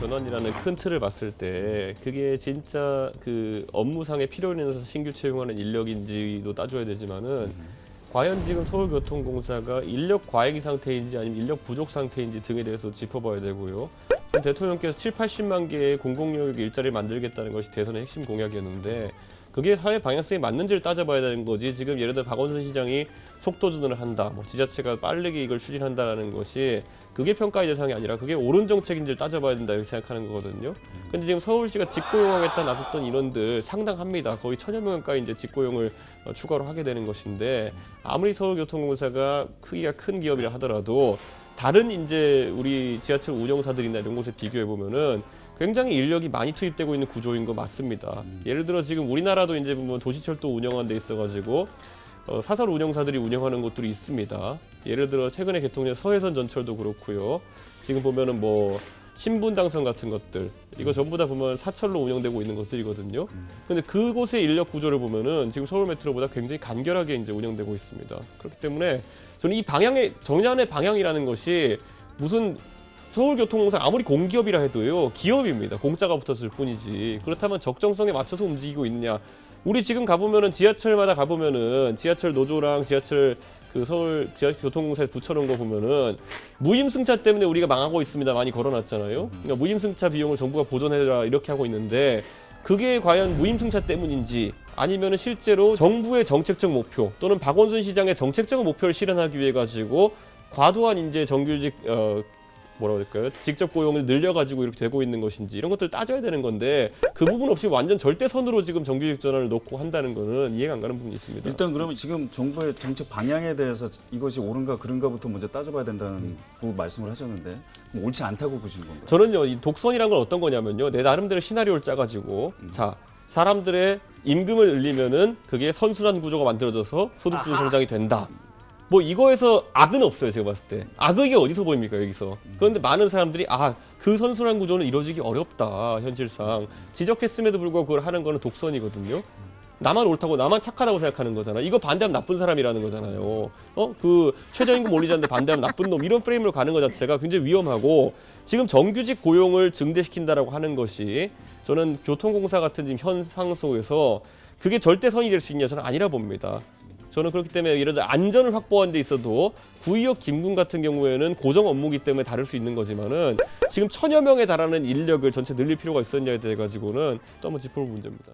전환이라는 큰 틀을 봤을 때 그게 진짜 그 업무상의 필요로 인해서 신규 채용하는 인력인지도 따져야 되지만은 과연 지금 서울교통공사가 인력 과잉 상태인지 아니면 인력 부족 상태인지 등에 대해서 짚어봐야 되고요. 대통령께서 7, 80만 개의 공공領域 일자리를 만들겠다는 것이 대선의 핵심 공약이었는데 그게 사회 방향성에 맞는지를 따져봐야 되는 거지. 지금 예를 들어 박원순 시장이 속도전을 한다, 뭐 지자체가 빠르게 이걸 추진한다라는 것이 그게 평가의 대상이 아니라 그게 옳은 정책인지를 따져봐야 된다 이렇게 생각하는 거거든요. 근데 지금 서울시가 직고용하겠다 나섰던 인원들 상당합니다. 거의 천여 명 가까이 이제 직고용을 어, 추가로 하게 되는 것인데 아무리 서울교통공사가 크기가 큰 기업이라 하더라도 다른 이제 우리 지하철 운영사들이나 이런 곳에 비교해 보면은 굉장히 인력이 많이 투입되고 있는 구조인 거 맞습니다. 예를 들어 지금 우리나라도 이제 보면 도시철도 운영하는 데 있어가지고 어, 사설 운영사들이 운영하는 곳들이 있습니다. 예를 들어 최근에 개통된 서해선 전철도 그렇고요. 지금 보면은 뭐 신분 당선 같은 것들 이거 전부 다 보면 사철로 운영되고 있는 것들이거든요. 근데 그곳의 인력 구조를 보면은 지금 서울 메트로보다 굉장히 간결하게 이제 운영되고 있습니다. 그렇기 때문에 저는 이 방향의 정년의 방향이라는 것이 무슨 서울교통공사 아무리 공기업이라 해도요 기업입니다. 공짜가 붙었을 뿐이지. 그렇다면 적정성에 맞춰서 움직이고 있느냐? 우리 지금 가보면은 지하철마다 가보면은 지하철 노조랑 지하철 그 서울 지하철교통공사에 붙여놓은 거 보면은 무임승차 때문에 우리가 망하고 있습니다. 많이 걸어놨잖아요. 그러니까 무임승차 비용을 정부가 보존해라 이렇게 하고 있는데 그게 과연 무임승차 때문인지 아니면은 실제로 정부의 정책적 목표 또는 박원순 시장의 정책적 목표를 실현하기 위해 가지고 과도한 이제 정규직 어 뭐라 그럴까요? 직접 고용을 늘려가지고 이렇게 되고 있는 것인지 이런 것들 따져야 되는 건데 그 부분 없이 완전 절대선으로 지금 정규직 전환을 놓고 한다는 거는 이해가 안 가는 부분이 있습니다. 일단 그러면 지금 정부의 정책 방향에 대해서 이것이 옳은가 그른가부터 먼저 따져봐야 된다는 그 말씀을 하셨는데 그럼 옳지 않다고 보시는 건가요? 저는요 이 독선이란 건 어떤 거냐면요 내 나름대로 시나리오를 짜가지고 자 사람들의 임금을 늘리면은 그게 선순환 구조가 만들어져서 소득 주도 성장이 된다. 뭐 이거에서 악은 없어요 제가 봤을 때. 악이 어디서 보입니까 여기서? 그런데 많은 사람들이 아 그 선순환 구조는 이루어지기 어렵다 현실상. 지적했음에도 불구하고 그걸 하는 거는 독선이거든요. 나만 옳다고 나만 착하다고 생각하는 거잖아. 이거 반대하면 나쁜 사람이라는 거잖아요. 어? 그 최저임금 올리자는데 반대하면 나쁜 놈 이런 프레임으로 가는 것 자체가 굉장히 위험하고 지금 정규직 고용을 증대시킨다라고 하는 것이 저는 교통공사 같은 지금 현상 속에서 그게 절대 선이 될 수 있냐 저는 아니라 봅니다. 저는 그렇기 때문에 예를 들어 안전을 확보하는 데 있어도 구의역 김군 같은 경우에는 고정 업무기 때문에 다를 수 있는 거지만은 지금 천여 명에 달하는 인력을 전체 늘릴 필요가 있었냐에 대해 가지고는 또 한번 짚어볼 문제입니다.